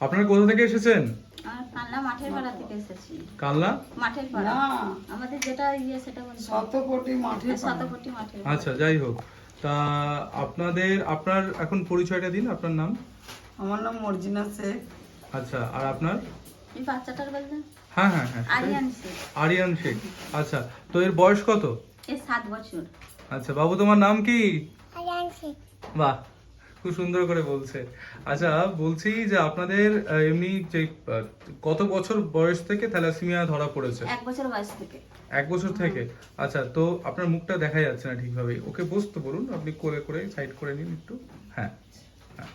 আপনারা কোথা থেকে এসেছেন? কান্না মাঠের পাড়া থেকে এসেছি। কালনা? মাঠের পাড়া। আমাদের যেটা ইয়ে সেটা শতকোটি শতকোটি মাঠের আচ্ছা যাই হোক। তা আপনাদের আপনার এখন পরিচয়টা দিন আপনার নাম? আমার নাম মর্জিনা শেখ। আচ্ছা আর আপনার? এই বাচ্চাটার বললেন হ্যাঁ হ্যাঁ হ্যাঁ। আরিয়ান শেখ। আরিয়ান শেখ। আচ্ছা তো এর বয়স কত? এর সাত বছর। আচ্ছা বাবু তোমার নাম কি? বাহ খুব সুন্দর করে বলছে। আচ্ছা বলছি যে আপনাদের এমনি যে কত বছর বয়স থেকে থ্যালাসেমিয়া ধরা পড়েছে? এক বছর বয়স থেকে। এক বছর থেকে? আচ্ছা তো আপনার মুখটা দেখা যাচ্ছে না ঠিকভাবে। ওকে বসতে বলুন আপনি করে করে সাইড করে নিন একটু। হ্যাঁ হ্যাঁ।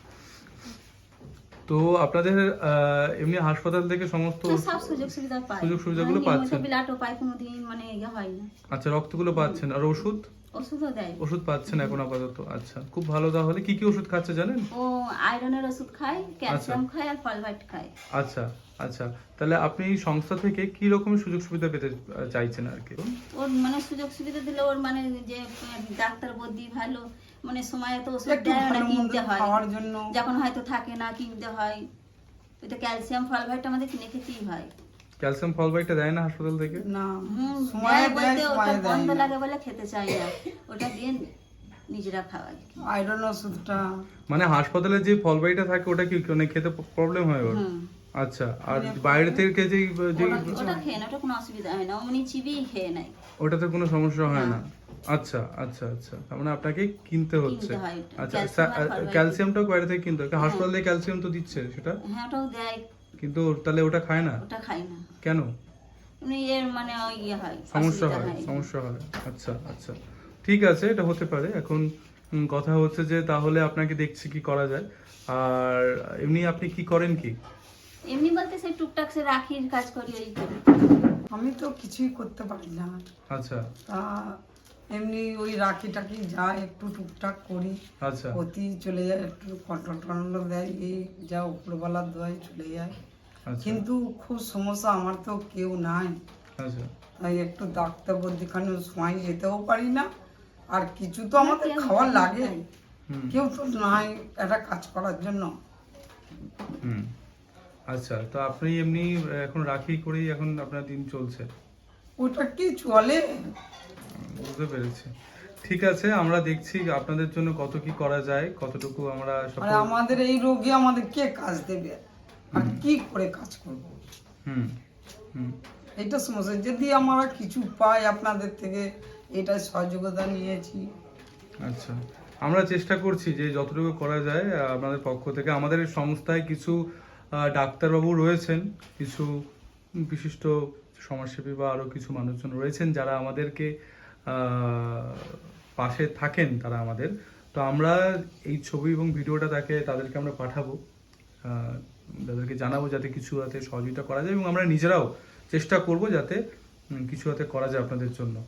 তো আপনাদের আহ, এমনি হাসপাতাল থেকে সমস্ত সুযোগ সুবিধা পাই সুযোগ সুবিধাগুলো পাচ্ছেন। বিলাটও পাই কোনোদিন মানে ইয়ে হয় না। আচ্ছা রক্তগুলো পাচ্ছেন। আর ওষুধ? ওষুধও দেয়। ওষুধ পাচ্ছেন এখন আপাতত। আচ্ছা খুব ভালো তাহলে। কি কি ওষুধ খাচ্ছে জানেন? ও আয়রনের ওষুধ খায় ক্যালসিয়াম খায় আর ফলভাইট খায়। আচ্ছা আচ্ছা। তাহলে আপনি এই সংস্থা থেকে কি রকম সুযোগ সুবিধা পেতে চাইছেন আর কি? ওর মানে সুযোগ সুবিধা দিলে ওর মানে যে ডাক্তার বদ্যি ভালো মানে সময় তো ওষুধ দেয় না কিনতে হয়। খাওয়ার জন্য। যখন হয়তো থাকে না কিনতে হয়। ওই তো ক্যালসিয়াম ফলভাইট আমাদের কিনে খেতেই হয়। ক্যালসিয়াম ফলবাইটটা দেয় না হাসপাতাল থেকে? না। সময়ে বলতে ওটা বন্ধ লাগে বলে খেতে চাই না। ওটা দিয়ে নিজেরা খাওয়াই আয়রন ওষুধটা মানে হাসপাতালে যে ফলবাইটা থাকে ওটা কি মানে খেতে প্রবলেম হয় ওর? আচ্ছা আর বাইরে থেকে যে যে ওটা খেয়ে না ওটা কোনো অসুবিধা হয় না। অমনি চিবিয়ে খেয়ে নেয়। ওটাতে কোনো সমস্যা হয় না? আচ্ছা আচ্ছা আচ্ছা। তার মানে আপনাকে কিনতে হচ্ছে। আচ্ছা ক্যালসিয়াম ক্যালসিয়ামটাও বাইরে থেকে কিনতে হয়। হাসপাতাল থেকে ক্যালসিয়াম তো দিচ্ছে সেটা? হ্যাঁ ওটাও দেয়। কিন্তু তাহলে ওটা খায় না? ওটা খাই না। কেন? এমনি এর মানে ওই ইয়ে হয় সমস্যা হয় সমস্যা হয়। আচ্ছা আচ্ছা। ঠিক আছে এটা হতে পারে। এখন কথা হচ্ছে যে তাহলে আপনাকে দেখছি কি করা যায়। আর এমনি আপনি কি করেন কি? এমনি বলতে সেই টুকটাক সে রাখির কাজ করি ওই করি আমি তো কিছুই করতে পারি না। আচ্ছা। তা এমনি ওই রাখি টাকি যা একটু টুকটাক করি। আচ্ছা। অতি চলে যায় একটু কন্ট্রোল টন্ট্রোল দেয় এই যা উপরবেলার দোয়াই চলে যায়। কিন্তু খুব সমস্যা আমার তো কেউ নাই। আচ্ছা। তাই একটু ডাক্তার বদিখানে সময় যেতেও পারি না। আর কিছু তো আমাদের খাওয়ার লাগে। কেউ তো নাই একটা কাজ করার জন্য। আচ্ছা তো আপনি এমনি এখন রাখি করেই এখন আপনার দিন চলছে? ওটা কি চলে? বুঝতে পেরেছি। ঠিক আছে আমরা দেখছি আপনাদের জন্য কত কি করা যায় কতটুকু আমরা আমাদের এই রোগে আমাদের কে কাজ দেবে? আর কি করে কাজ করব? হুম হুম। এইটা সমস্যা। যদি আমরা কিছু পাই আপনাদের থেকে এটা সহযোগিতা নিয়েছি। আচ্ছা। আমরা চেষ্টা করছি যে যতটুকু করা যায় আপনাদের পক্ষ থেকে। আমাদের সংস্থায় কিছু ডাক্তারবাবু রয়েছেন কিছু বিশিষ্ট সমাজসেবী বা আরও কিছু মানুষজন রয়েছেন যারা আমাদেরকে পাশে থাকেন তারা আমাদের। তো আমরা এই ছবি এবং ভিডিওটা তাকে তাদেরকে আমরা পাঠাবো। তাদেরকে জানাব যাতে কিছু হাতে সহযোগিতা করা যায় এবং আমরা নিজেরাও চেষ্টা করব যাতে কিছু হাতে করা যায় আপনাদের জন্য।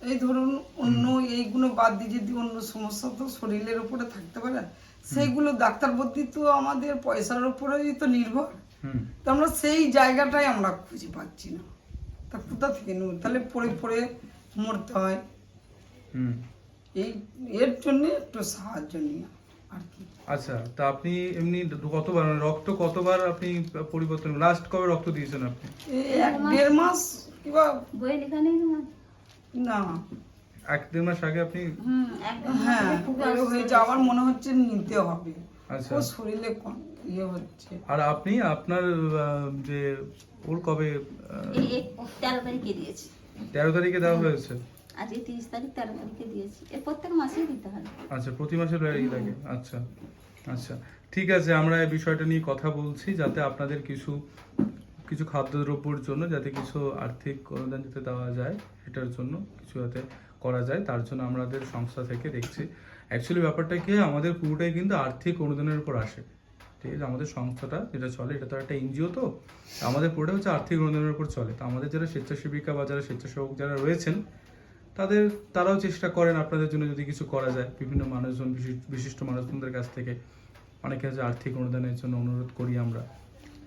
এই ধরুন অন্য এইগুলো বাদ দিয়ে যদি অন্য সমস্যা তো শরীরের উপরে থাকতে পারে সেইগুলো ডাক্তার বদ্যি তো আমাদের পয়সার উপরেই তো নির্ভর। হুম। তো আমরা সেই জায়গাটাই আমরা খুঁজে পাচ্ছি না। তা কোথা থেকে নেব? তাহলে পড়ে পড়ে মরতে হয়। হুম। এই এর জন্য একটু সাহায্য নিয়ে। আর কি। আচ্ছা তা আপনি এমনি কতবার মানে রক্ত কতবার আপনি পরিবর্তন লাস্ট কবে রক্ত দিয়েছেন আপনি? এক দেড় মাস কিংবা লেখা নেই না। এক দেড় মাস আগে আপনি হ্যাঁ হয়েছে আমার মনে হচ্ছে নিতে হবে। আচ্ছা। ও শরীরে ইয়ে হচ্ছে। আর আপনি আপনার আহ, যে ওর কবে তেরো তারিখে দিয়েছি। তেরো তারিখে দেওয়া হয়েছে? আজকে তিরিশ তারিখ তেরো তারিখে দিয়েছি। এর প্রত্যেক মাসেই দিতে হয়। আচ্ছা প্রতি মাসে ই লাগে? আচ্ছা আচ্ছা। ঠিক আছে আমরা এই বিষয়টা নিয়ে কথা বলছি যাতে আপনাদের কিছু কিছু খাদ্যদ্রব্যর জন্য যাতে কিছু আর্থিক অনুদান যাতে দেওয়া যায় সেটার জন্য কিছু যাতে করা যায় তার জন্য আমাদের সংস্থা থেকে দেখছি। অ্যাকচুয়ালি ব্যাপারটা কি আমাদের পুরোটাই কিন্তু আর্থিক অনুদানের উপর আসে। ঠিক আছে আমাদের সংস্থাটা যেটা চলে এটা তো একটা এনজিও তো আমাদের পুরোটা হচ্ছে আর্থিক অনুদানের উপর চলে। তো আমাদের যারা স্বেচ্ছাসেবিকা বা যারা স্বেচ্ছাসেবক যারা রয়েছেন তাদের তারাও চেষ্টা করেন আপনাদের জন্য যদি কিছু করা যায়। বিভিন্ন মানুষজন বিশিষ্ট- বিশিষ্ট মানুষজনদের কাছ থেকে অনেকে আছে আর্থিক অনুদানের জন্য অনুরোধ করি আমরা।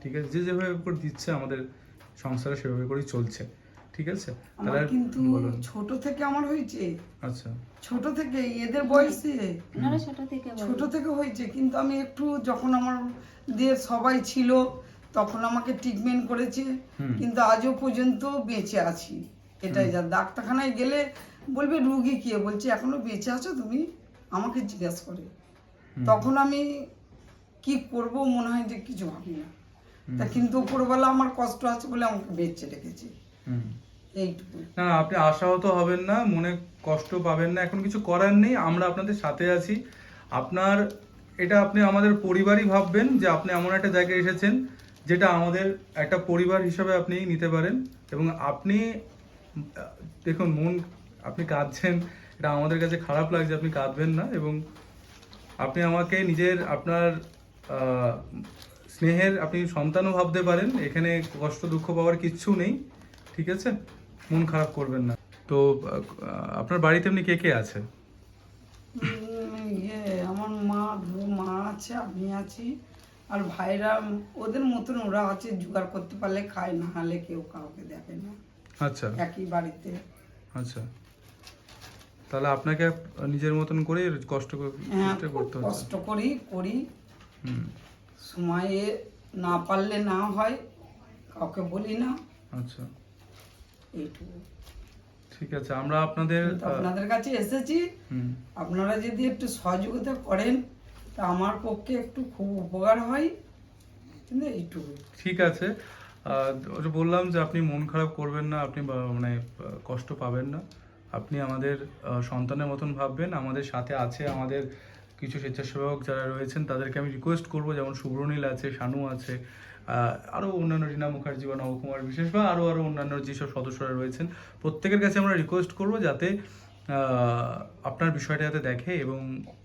ঠিক আছে? যে যেভাবে করে দিচ্ছে আমাদের সংসারে সেভাবে করেই চলছে। ঠিক আছে? আমার কিন্তু ছোট থেকে আমার হয়েছে। আচ্ছা। ছোট থেকে এদের বয়সে? ছোট থেকে ছোট থেকে হয়েছে কিন্তু আমি একটু যখন আমার দিয়ে সবাই ছিল তখন আমাকে ট্রিটমেন্ট করেছে। কিন্তু আজও পর্যন্ত বেঁচে আছি। এটাই যা ডাক্তারখানায় গেলে বলবে রুগী কে? বলছে এখনও বেঁচে আছো তুমি? আমাকে জিজ্ঞেস করে। তখন আমি কি করব মনে হয় যে কিছু ভাবি না। তা কিন্তু উপরবেলা আমার কষ্ট আছে বলে আমাকে বেঁচে রেখেছে। না আপনি আশাহত হবেন না মনে কষ্ট পাবেন না এখন কিছু করার নেই আমরা আপনাদের সাথে আছি। আপনার এটা আপনি আমাদের পরিবারই ভাববেন যে আপনি এমন একটা জায়গায় এসেছেন যেটা আমাদের একটা পরিবার হিসাবে আপনি নিতে পারেন এবং আপনি দেখুন, মন, আপনি কাঁদছেন, এটা আমাদের কাছে খারাপ লাগছে, আপনি কাঁদবেন না এবং আপনি আমাকে নিজের, আপনার স্নেহের, আপনি সন্তানও ভাবতে পারেন, এখানে কষ্ট, দুঃখ পাওয়ার কিচ্ছু নেই, ঠিক আছে? মন খারাপ করবেন না। তো আপনার বাড়িতে এমনি কে কে আছে ইয়ে আমার মা মা আছে, আমি আছি, আর ভাইরা, ওদের মতন ওরা আছে, জোগাড় করতে পারলে খায়, না হলে কেউ কাউকে দেখে না। আচ্ছা। একই বাড়িতে। আচ্ছা। তাহলে আপনাকে নিজের মতন করে কষ্ট হ্যাঁ করতে হচ্ছে। কষ্ট করি করি। হুম। সময়ে না পারলে না হয় কাউকে বলি না। আচ্ছা। এইটুকু। ঠিক আছে আমরা আপনাদের আপনাদের কাছে এসেছি। হুম। আপনারা যদি একটু সহযোগিতা করেন তা আমার পক্ষে একটু খুব উপকার হয়। এইটুকু। ঠিক আছে। বললাম যে আপনি মন খারাপ করবেন না, আপনি মানে কষ্ট পাবেন না। আপনি আমাদের সন্তানের মতন ভাববেন, আমাদের সাথে আছে আমাদের কিছু স্বেচ্ছাসেবক যারা রয়েছেন, তাদেরকে আমি রিকোয়েস্ট করব, যেমন শুভ্রনীল আছে, শানু আছে আরও অন্যান্য রীনা মুখার্জি বা নবকুমার বিশেষ, বা আরও আরও অন্যান্য যেসব সদস্যরা রয়েছেন, প্রত্যেকের কাছে আমরা রিকোয়েস্ট করব যাতে আপনার বিষয়টা যাতে দেখে এবং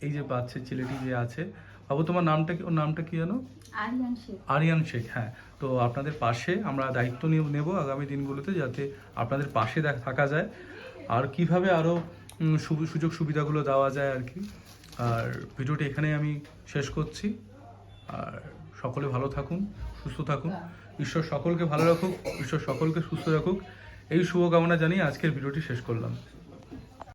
এই যে বাচ্চা ছেলেটি যে আছে বাবু তোমার নামটা কি ওর নামটা কি জানো আরিয়ান শেখ। আরিয়ান শেখ হ্যাঁ। তো আপনাদের পাশে আমরা দায়িত্ব নিয়ে নেব আগামী দিনগুলোতে যাতে আপনাদের পাশে থাকা যায়। আর কীভাবে আরও সুযোগ সুবিধাগুলো দেওয়া যায় আর কি। আর ভিডিওটি এখানে আমি শেষ করছি। আর সকলে ভালো থাকুন সুস্থ থাকুন। ঈশ্বর সকলকে ভালো রাখুক ঈশ্বর সকলকে সুস্থ রাখুক। এই শুভকামনা জানিয়ে আজকের ভিডিওটি শেষ করলাম।